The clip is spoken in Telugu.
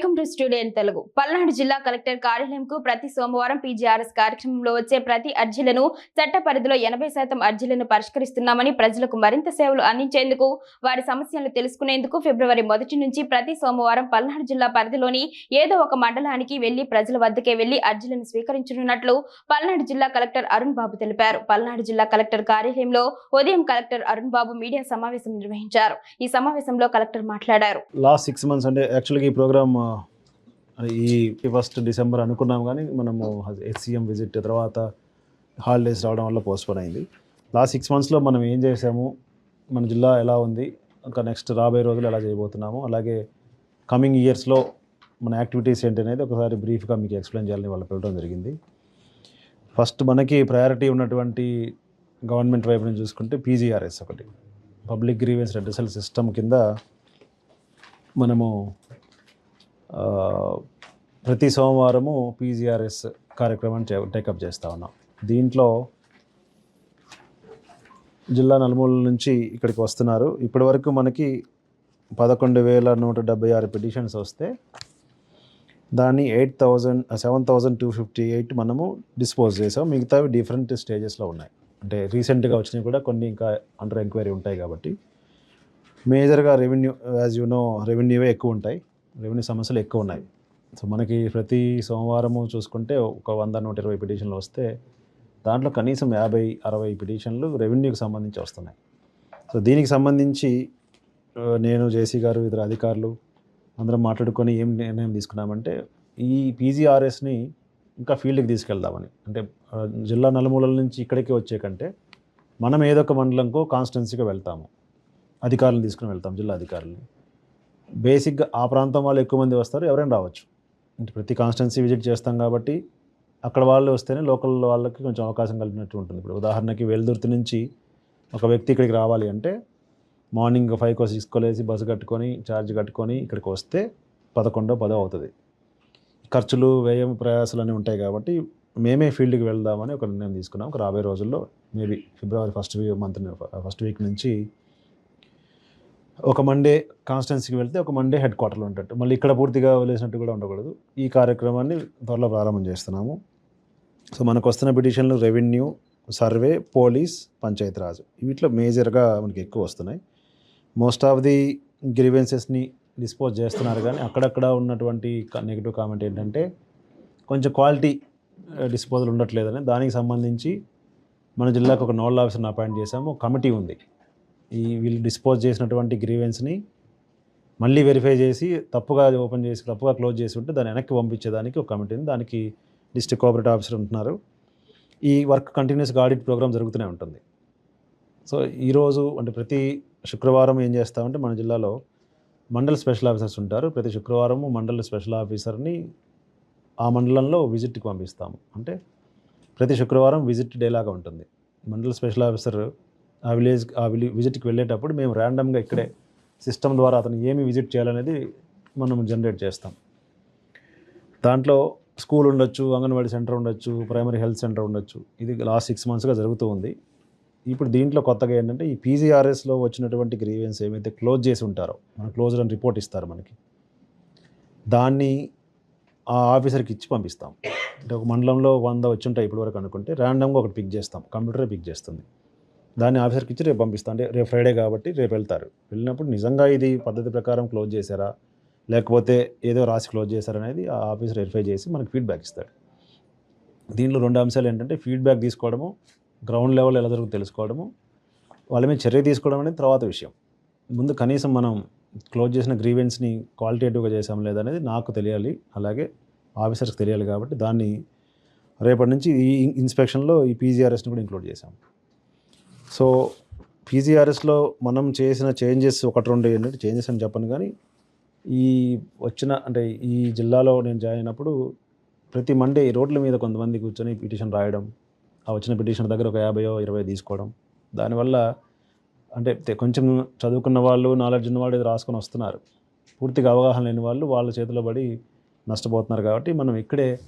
Welcome to studio Telugu. Palnadu జిల్లా కలెక్టర్ కార్యాలయంకు ప్రతి సోమవారం పీజీఆర్ఎస్ కార్యక్రమంలో వచ్చే ప్రతి అర్జీలను చట్ట పరిధిలో ఎనభై శాతం అర్జీలను పరిష్కరిస్తున్నామని ప్రజలకు మరింత సేవలు అందించేందుకు వారి సమస్యలను తెలుసుకునేందుకు ఫిబ్రవరి మొదటి నుంచి ప్రతి సోమవారం పల్నాడు జిల్లా పరిధిలోని ఏదో ఒక మండలానికి వెళ్ళి ప్రజల వద్దకే వెళ్ళి అర్జీలను స్వీకరించనున్నట్లు పల్నాడు జిల్లా కలెక్టర్ అరుణ్ బాబు తెలిపారు. పల్నాడు జిల్లా కలెక్టర్ కార్యాలయంలో ఉదయం కలెక్టర్ అరుణ్ బాబు మీడియా సమావేశం నిర్వహించారు. ఈ సమావేశంలో కలెక్టర్ మాట్లాడారు. లాస్ట్ సిక్స్ మంత్స్ అంటే యాక్చువల్గా ఈ ప్రోగ్రామ్ ఈ ఫస్ట్ డిసెంబర్ అనుకున్నాం కానీ మనము హెచ్సిఎం విజిట్ తర్వాత హాలిడేస్ రావడం వల్ల పోస్ట్పోన్ అయింది. లాస్ట్ సిక్స్ మంత్స్లో మనం ఏం చేసాము? మన జిల్లా ఎలా ఉంది? ఇంకా నెక్స్ట్ రాబోయే రోజులు ఎలా చేయబోతున్నాము? అలాగే కమింగ్ ఇయర్స్లో మన యాక్టివిటీస్ ఏంటి అనేది ఒకసారి బ్రీఫ్గా మీకు ఎక్స్ప్లెయిన్ చేయాలని వాళ్ళు పెట్టడం జరిగింది. ఫస్ట్ మనకి ప్రయారిటీ ఉన్నటువంటి గవర్నమెంట్ వైపు నుంచి చూసుకుంటే పీజీఆర్ఎస్ ఒకటి. పబ్లిక్ గ్రీవెన్స్ రెడ్రసల్ సిస్టమ్ కింద మనము ప్రతి సోమవారము పీజీఆర్ఎస్ కార్యక్రమాన్ని టేకప్ చేస్తూ ఉన్నాం. దీంట్లో జిల్లా నలుమూల నుంచి ఇక్కడికి వస్తున్నారు. ఇప్పటి వరకు మనకి పదకొండు వేల నూట డెబ్బై ఆరు పిటిషన్స్ వస్తే దాన్ని eight thousand seven thousand two fifty eight మనము డిస్పోజ్ చేసాం. మిగతావి డిఫరెంట్ స్టేజెస్లో ఉన్నాయి. అంటే రీసెంట్గా వచ్చినవి కూడా కొన్ని ఇంకా అండర్ ఎంక్వైరీ ఉంటాయి కాబట్టి. మేజర్గా revenue as you know no రెవెన్యూవే ఎక్కువ ఉంటాయి. రెవెన్యూ సమస్యలు ఎక్కువ ఉన్నాయి. సో మనకి ప్రతి సోమవారము చూసుకుంటే ఒక వంద నూట ఇరవై పిటిషన్లు వస్తే దాంట్లో కనీసం యాభై అరవై పిటిషన్లు రెవెన్యూకి సంబంధించి వస్తున్నాయి. సో దీనికి సంబంధించి నేను జేసీ గారు ఇతర అధికారులు అందరం మాట్లాడుకొని ఏం నిర్ణయం తీసుకున్నామంటే ఈ పీజీఆర్ఎస్ని ఇంకా ఫీల్డ్కి తీసుకెళ్దామని. అంటే జిల్లా నలుమూలల నుంచి ఇక్కడికి వచ్చే కంటే మనం ఏదో ఒక మండలంకో కాన్స్టిట్యున్సీకి వెళ్తాము. అధికారులను తీసుకుని వెళ్తాం జిల్లా అధికారులని. బేసిక్గా ఆ ప్రాంతం వాళ్ళు ఎక్కువ మంది వస్తారు ఎవరైనా రావచ్చు. అంటే ప్రతి కాన్స్టెన్సీ విజిట్ చేస్తాం కాబట్టి అక్కడ వాళ్ళు వస్తేనే లోకల్ వాళ్ళకి కొంచెం అవకాశం కలిపినట్టు ఉంటుంది. ఇప్పుడు ఉదాహరణకి వెల్దుర్తి నుంచి ఒక వ్యక్తి ఇక్కడికి రావాలి అంటే మార్నింగ్ ఫైవ్కో సిక్స్కో లేసి బస్సు కట్టుకొని ఛార్జ్ కట్టుకొని ఇక్కడికి వస్తే పదకొండో పదో అవుతుంది. ఖర్చులు వ్యయం ప్రయాసాలు అన్నీ ఉంటాయి కాబట్టి మేమే ఫీల్డ్కి వెళ్దామని ఒక నిర్ణయం తీసుకున్నాం. ఒక రాబోయే రోజుల్లో maybe February first week month first week నుంచి ఒక మండే కాన్స్టెన్సీకి వెళ్తే ఒక మండే హెడ్ క్వార్టర్లో ఉంటట్టు. మళ్ళీ ఇక్కడ పూర్తిగా వదిలేసినట్టు కూడా ఉండకూడదు. ఈ కార్యక్రమాన్ని త్వరలో ప్రారంభం చేస్తున్నాము. సో మనకు వస్తున్న పిటిషన్లు రెవెన్యూ సర్వే పోలీస్ పంచాయతీరాజ్ వీటిలో మేజర్గా మనకి ఎక్కువ వస్తున్నాయి. మోస్ట్ ఆఫ్ ది గ్రీవెన్సెస్ని డిస్పోజ్ చేస్తున్నారు కానీ అక్కడక్కడ ఉన్నటువంటి నెగిటివ్ కామెంట్ ఏంటంటే కొంచెం క్వాలిటీ డిస్పోజల్ ఉండట్లేదని. దానికి సంబంధించి మన జిల్లాకు ఒక నోడల్ ఆఫీసర్ని అపాయింట్ చేశాము. ఒక కమిటీ ఉంది. ఈ వీళ్ళు డిస్పోజ్ చేసినటువంటి గ్రీవెన్స్ని మళ్ళీ వెరిఫై చేసి తప్పుగా ఓపెన్ చేసి తప్పుగా క్లోజ్ చేసి ఉంటే దాన్ని వెనక్కి పంపించేదానికి ఒక కమిటీ ఉంది. దానికి డిస్ట్రిక్ట్ కోఆపరేటివ్ ఆఫీసర్ ఉంటున్నారు. ఈ వర్క్ కంటిన్యూస్గా ఆడిట్ ప్రోగ్రామ్ జరుగుతూనే ఉంటుంది. సో ఈరోజు అంటే ప్రతి శుక్రవారం ఏం చేస్తామంటే మన జిల్లాలో మండల్ స్పెషల్ ఆఫీసర్స్ ఉంటారు. ప్రతి శుక్రవారము మండల్ స్పెషల్ ఆఫీసర్ని ఆ మండలంలో విజిట్కి పంపిస్తాము. అంటే ప్రతి శుక్రవారం విజిట్ డేలాగా ఉంటుంది. మండల్ స్పెషల్ ఆఫీసర్ ఆ విలేజ్ ఆ విలి విజిట్కి వెళ్ళేటప్పుడు మేము ర్యాండమ్గా ఇక్కడే సిస్టమ్ ద్వారా అతను ఏమి విజిట్ చేయాలనేది మనం జనరేట్ చేస్తాం. దాంట్లో స్కూల్ ఉండొచ్చు అంగన్వాడీ సెంటర్ ఉండొచ్చు ప్రైమరీ హెల్త్ సెంటర్ ఉండొచ్చు. ఇది లాస్ట్ సిక్స్ మంత్స్గా జరుగుతూ ఉంది. ఇప్పుడు దీంట్లో కొత్తగా ఏంటంటే ఈ పీజీఆర్ఎస్లో వచ్చినటువంటి గ్రీవెన్స్ ఏమైతే క్లోజ్ చేసి ఉంటారో మన క్లోజ్ అని రిపోర్ట్ ఇస్తారు మనకి దాన్ని ఆ ఆఫీసర్కి ఇచ్చి పంపిస్తాం. అంటే ఒక మండలంలో వంద వచ్చి ఉంటాయి ఇప్పటివరకు అనుకుంటే ర్యాండమ్గా ఒకటి పిక్ చేస్తాం. కంప్యూటరే పిక్ చేస్తుంది. దాన్ని ఆఫీసర్కి ఇచ్చి రేపు పంపిస్తా. అంటే రేపు ఫ్రైడే కాబట్టి రేపు వెళ్తారు. వెళ్ళినప్పుడు నిజంగా ఇది పద్ధతి ప్రకారం క్లోజ్ చేశారా? లేకపోతే ఏదో రాసి క్లోజ్ చేశారనేది ఆ ఆఫీసర్ వెరిఫై చేసి మనకి ఫీడ్బ్యాక్ ఇస్తాడు. దీనిలో రెండు అంశాలు ఏంటంటే ఫీడ్బ్యాక్ తీసుకోవడము గ్రౌండ్ లెవెల్ ఎలా జరుగుతుందో తెలుసుకోవడము వాళ్ళ మీద చర్య తీసుకోవడం అనేది తర్వాత విషయం. ముందు కనీసం మనం క్లోజ్ చేసిన గ్రీవెన్స్ని క్వాలిటేటివ్గా చేసాం లేదనేది నాకు తెలియాలి. అలాగే ఆఫీసర్స్కి తెలియాలి కాబట్టి దాన్ని రేపటి నుంచి ఈ ఇన్స్పెక్షన్లో ఈ పీజీఆర్ఎస్ని కూడా ఇంక్లూడ్ చేసాం సో పీజీఆర్ఎస్లో మనం చేసిన చేంజెస్ ఒకటి రెండు ఏంటంటే చేంజెస్ అని చెప్పను కానీ ఈ వచ్చిన అంటే ఈ జిల్లాలో నేను జాయిన్ అయినప్పుడు ప్రతి మండే రోడ్ల మీద కొంతమంది కూర్చొని పిటిషన్ రాయడం ఆ వచ్చిన పిటిషన్ దగ్గర ఒక యాభైయో ఇరవై తీసుకోవడం. దానివల్ల అంటే కొంచెం చదువుకున్న వాళ్ళు నాలెడ్జ్ ఉన్న వాళ్ళు ఇది రాసుకొని వస్తున్నారు. పూర్తిగా అవగాహన లేని వాళ్ళు వాళ్ళ చేతిలో పడి నష్టపోతున్నారు కాబట్టి మనం ఇక్కడే